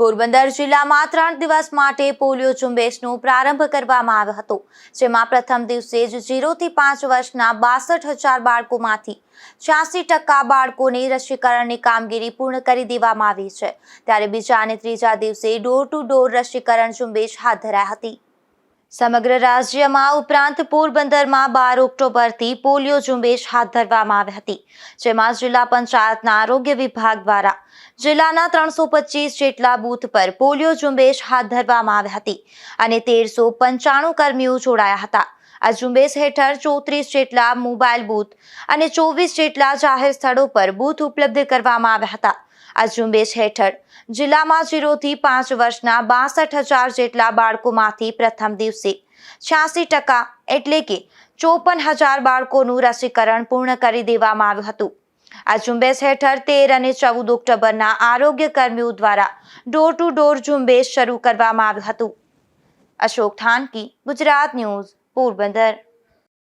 પોરબંદર જિલ્લામાં ત્રણ દિવસ માટે પોલિયો ઝુંબેશનો પ્રારંભ કરવામાં આવ્યો હતો, જેમાં પ્રથમ દિવસે જ ઝીરોથી પાંચ વર્ષના બાસઠ હજાર બાળકોમાંથી છ્યાસી ટકા બાળકોને રસીકરણની કામગીરી પૂર્ણ કરી દેવામાં આવી છે. ત્યારે બીજા અને ત્રીજા દિવસે ડોર ટુ ડોર રસીકરણ ઝુંબેશ હાથ ધરાઈ હતી. સમગ્ર રાજ્યમાં ઉપરાંત પોરબંદરમાં બાર ઓક્ટોબરથી પોલિયો ઝુંબેશ હાથ ધરવામાં આવી હતી, જેમાં જિલ્લા પંચાયતના આરોગ્ય વિભાગ દ્વારા જિલ્લાના ત્રણસો પચીસ જેટલા બૂથ પર પોલિયો ઝુંબેશ હાથ ધરવામાં આવી હતી અને તેરસો પંચાણું કર્મીઓ જોડાયા હતા. આ ઝુંબેશ હેઠળ ચોત્રીસ જેટલા મોબાઈલ બૂથ અને ચોવીસ જેટલા જાહેર સ્થળો પર બૂથ ઉપલબ્ધ કરવામાં આવ્યા હતા. આ ઝુંબેશ હેઠળ જિલ્લામાં ઝીરોથી પાંચ વર્ષના બાસઠ હજાર જેટલા બાળકોમાંથી પ્રથમ દિવસે છ્યાસી ટકા એટલે કે ચોપન હજાર બાળકોનું રસીકરણ પૂર્ણ કરી દેવામાં આવ્યું હતું. આ ઝુંબેશ હેઠળ તેર અને ચૌદ ઓક્ટોબરના આરોગ્ય કર્મીઓ દ્વારા ડોર ટુ ડોર ઝુંબેશ શરૂ કરવામાં આવ્યું હતું. અશોક થાનકી, ગુજરાત ન્યૂઝ. પોરબંદર